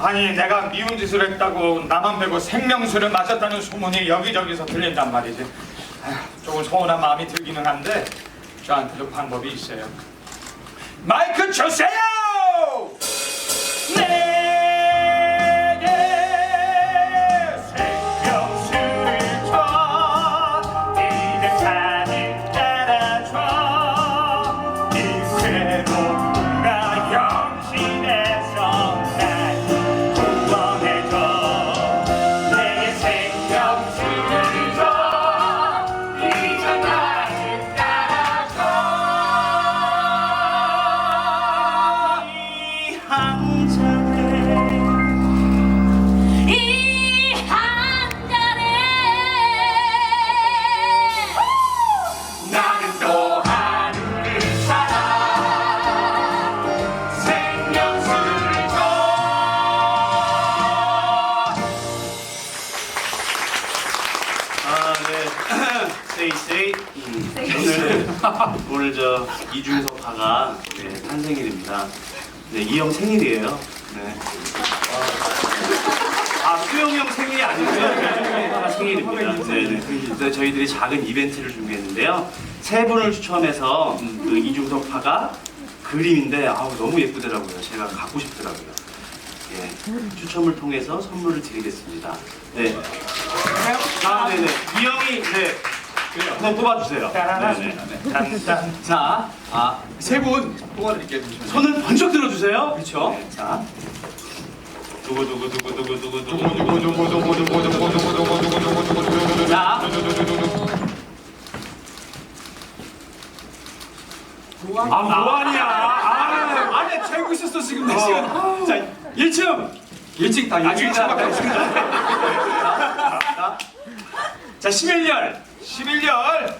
아니 내가 미운 짓을 했다고 나만 빼고 생명수를 마셨다는 소문이 여기저기서 들린단 말이지 조금 서운한 마음이 들기는 한데 저한테 도 방법이 있어요 마이크 주세요! 오늘 오늘 저 이중석 화가 네, 탄생일입니다. 네, 이 형 생일이에요. 네. 아, 수영 형 생일이 아니고요. 화가 생일입니다. 네, 네. 그래서 저희들이 작은 이벤트를 준비했는데요. 세 분을 추첨해서 음, 그 이중석 화가 그림인데 아우 너무 예쁘더라고요. 제가 갖고 싶더라고요. 예, 추첨을 통해서 선물을 드리겠습니다. 네. 아, 네네. 이 형이, 네. 한번 뽑아주세요. 네네. 자, 아, 세 분 뽑아드릴게요. 잠시만요. 손을 번쩍 들어주세요. 그렇죠. 네, 자. 두구 두구 두구 두구 두구 두구. 자, 아, 뭐하냐. 아, 안에 재고 있었어, 지금 내 시간. 자, 1층. 1층 다, 1층 다. 자, 자, 11열. 11열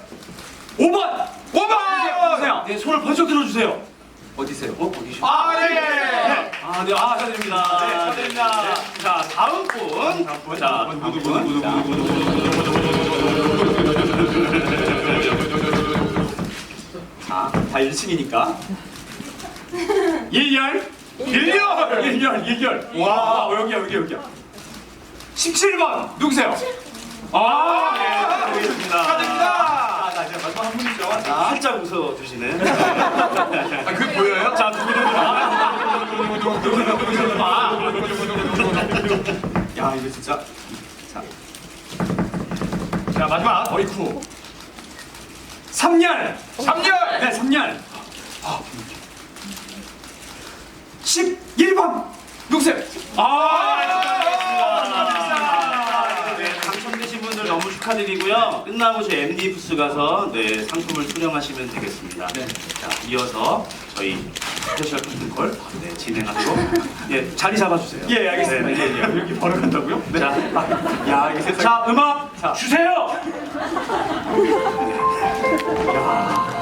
5번. 5번 보세요. 네, 손을 번쩍 들어주세요. 어디세요? 어, 시아 네. 네. 아, 네, 아, 축하드립니다. 네, 축하드립니다. 네. 자, 다음 분. 다음 분. 자, 다음 분. 자, 다 1층이니까. 1열. 1열. 1열. 1열. 와, 어, 여기야, 여기, 여기야. 17번. 누구세요? 아, 네, 축하드립니다. 축하드립니다. 자, 자, 이제 마지막 한 분이죠. 아, 자, 살짝 웃어 주시네. 아, 그게 보여요? 자, 두구두구. 야, 이거 진짜. 자, 자 마지막 어이쿠. 3열. 3열 네, 3열. 아. 11번. 누구세요? 아, 네, 당첨되신 분들 너무 축하드리고요. 끝나고 저희 MD 부스 가서 네, 상품을 수령하시면 되겠습니다. 네. 자, 이어서 저희 스페셜 커튼콜 네, 진행하도록 예, 자리 잡아주세요. 예, 알겠습니다. 네, 네. 예, 예. 여기 바로 간다고요? 네. 자, 야, 이게 세상. 자, 음악 자. 주세요. 너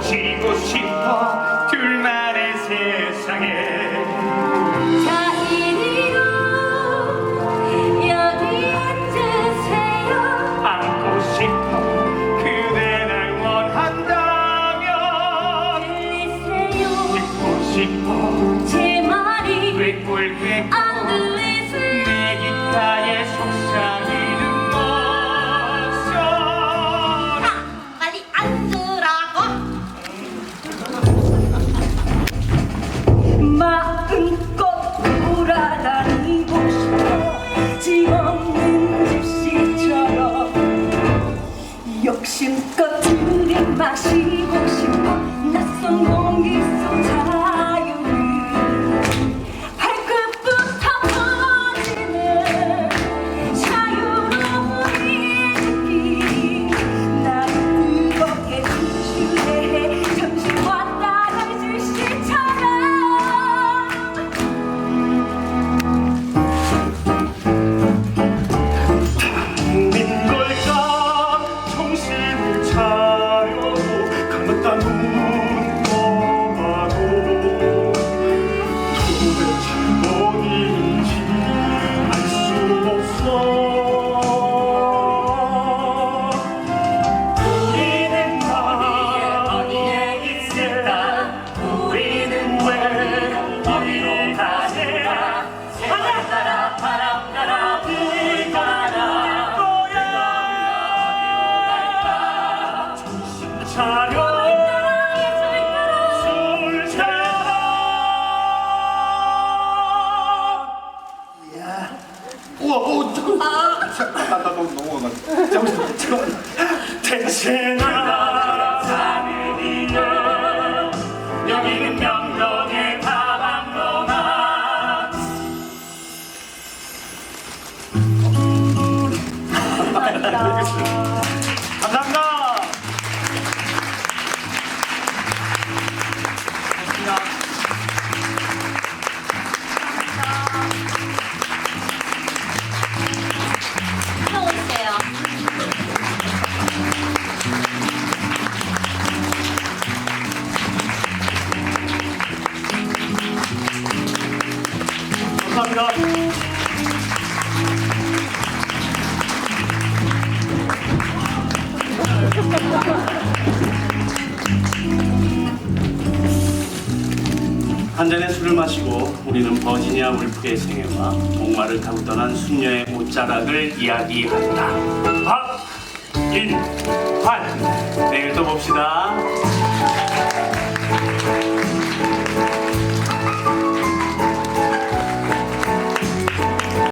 비치고 싶어 한 잔의 술을 마시고 우리는 버지니아 울프의 생애와 동화를 타고 떠난 숙녀의 옷자락을 이야기한다. 박, 인, 환. 내일 또 봅시다.